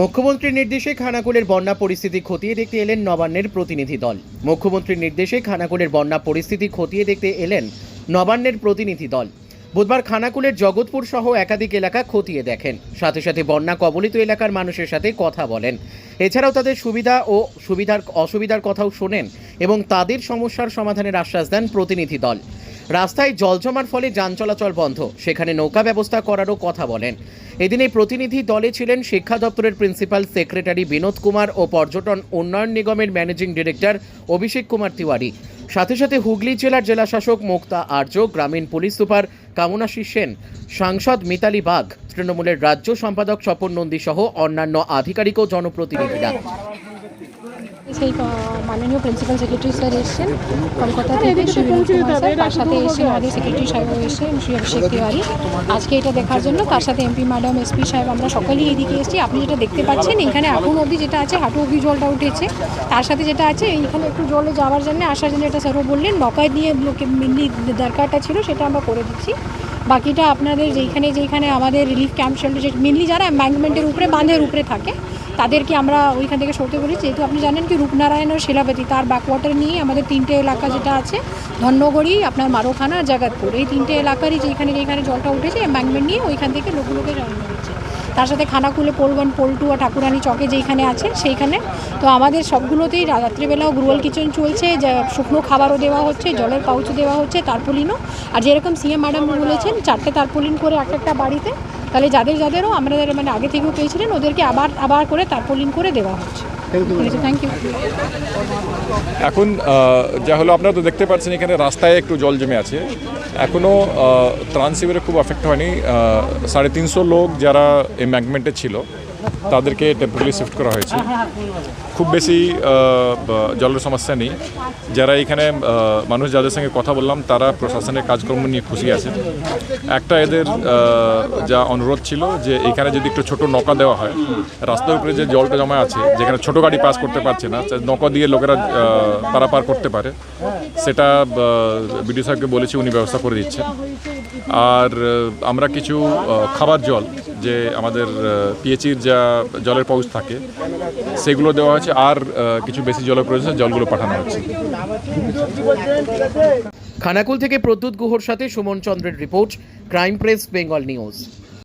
মুখ্যমন্ত্রীর নির্দেশে খানাকুলের বন্যা পরিস্থিতি খতিয়ে দেখতে এলেন নবান্নের প্রতিনিধি দল। মুখ্যমন্ত্রীর নির্দেশে খানাকুলের বন্যা পরিস্থিতি খতিয়ে দেখতে এলেন নবান্নের প্রতিনিধি দল। বুধবার খানাকুলের জগৎপুর সহ একাধিক এলাকা খতিয়ে দেখেন। সাথে সাথে বন্যা কবলিত এলাকার মানুষের সাথে কথা বলেন। এছাড়াও তাদের সুবিধা ও সুবিধার অসুবিধার কথাও শোনেন এবং তাদের সমস্যার সমাধানের আশ্বাস দেন প্রতিনিধি দল। রাস্তায় জল জমার ফলে যান চলাচল বন্ধ। সেখানে নৌকা ব্যবস্থা করারও কথা বলেন। এদিন এই প্রতিনিধি দলে ছিলেন শিক্ষা দপ্তরের প্রিন্সিপাল সেক্রেটারি বিনোদ কুমার ও পর্যটন উন্নয়ন নিগমের ম্যানেজিং ডিরেক্টর অভিষেক কুমার তিওয়ারি। সাথে সাথে হুগলি জেলার জেলাশাসক মুক্তা আর্য, গ্রামীণ পুলিশ সুপার কামনাশী সেন, সাংসদ মিতালি বাগ তৃণমূলের রাজ্য সম্পাদক স্বপন নন্দী সহ অন্যান্য আধিকারিক ও জনপ্রতিনিধিরা। সেই মাননীয় প্রিন্সিপাল সেক্রেটারি স্যার এসেছেন। কলকাতা থেকে তার সাথে এসেছেন আমাদের সেক্রেটারি সাহেব এসেছেন শ্রী অভিষেক তিওয়ারি। আজকে এটা দেখার জন্য তার সাথে এমপি ম্যাডাম, এসপি সাহেব আমরা সকলেই এদিকে এসেছি। আপনি যেটা দেখতে পাচ্ছেন, এখানে এখন অবধি যেটা আছে, হাঁটু অবধি জলটা উঠেছে। তার সাথে যেটা আছে, এইখানে একটু জলে যাওয়ার জন্য, আসার জন্য এটা স্যারও বললেন, নৌকায় নিয়ে লোকে মেনলি দরকারটা ছিল, সেটা আমরা করে দিচ্ছি। বাকিটা আপনাদের যেইখানে যেইখানে আমাদের রিলিফ ক্যাম্প শেল্টার মেনলি যারা এম্বাঙ্কমেন্টের উপরে, বাঁধের উপরে থাকে তাদেরকে আমরা ওইখান থেকে সরতে বলেছি। যেহেতু আপনি জানেন কি রূপনারায়ণ ও শিলাবতী, তার ব্যাকওয়াটার নিয়ে আমাদের তিনটে এলাকা যেটা আছে ধন্যগড়ি আপনার মারোখানা আর জাগাতপুর। এই তিনটে এলাকারই যেখানে যেখানে জলটা উঠেছে এম্বাঙ্কমেন্ট নিয়ে ওইখান থেকে লোকগুলোকে জানানো হয়েছে। তার সাথে খানাকুলে পোল ওয়ান পোল আর ঠাকুরানি চকে যেইখানে আছে, সেইখানে। তো আমাদের সবগুলোতেই রাত্রিবেলাও গ্রুয়াল কিচেন চলছে, যা, শুকনো খাবারও দেওয়া হচ্ছে, জলের পাউচও দেওয়া হচ্ছে, তারপলিনও। আর যেরকম সিএম ম্যাডাম বলেছেন, চারটে তারপলিন করে একটা একটা বাড়িতে তাহলে যাদের যাদেরও আমাদের মানে আগে থেকেও পেয়েছিলেন ওদেরকে আবার আবার করে তারপর তারপলিন করে দেওয়া হচ্ছে। থ্যাংক ইউ এখন যা হলো আপনারা তো দেখতে পাচ্ছেন এখানে রাস্তায় একটু জল জমে আছে। এখনও ত্রাণ শিবিরে খুব এফেক্ট হয়নি। সাড়ে তিনশো লোক যারা এম্যাঙ্কমেন্টে ছিল। তাদেরকে টেম্পোরারি শিফট করা হয়েছে। খুব বেশি জলের সমস্যা নেই। যারা এখানে মানুষ যাদের সঙ্গে কথা বললাম তারা প্রশাসনের কাজকর্ম নিয়ে খুশি আছে। একটা এদের যা অনুরোধ ছিল যে এখানে যদি একটু ছোট নৌকা দেওয়া হয় রাস্তার উপরে যে জলটা জমা আছে যেখানে ছোট গাড়ি পাস করতে পারছে না নৌকা দিয়ে লোকেরা পারাপার করতে পারে। সেটা বিডিও সাহেবকে বলেছি উনি ব্যবস্থা করে দিচ্ছেন। আর আমরা কিছু খাবার জল যে আমাদের পিএচির যা জলের পাউচ থাকে, সেগুলো দেওয়া হয়েছে, আর কিছু বেশি জলের প্রয়োজন জলগুলো পাঠানো হচ্ছে খানাকুল থেকে প্রদ্যুৎ গুহর সাথে সুমন চন্দ্রের report, crime press, Bengal news.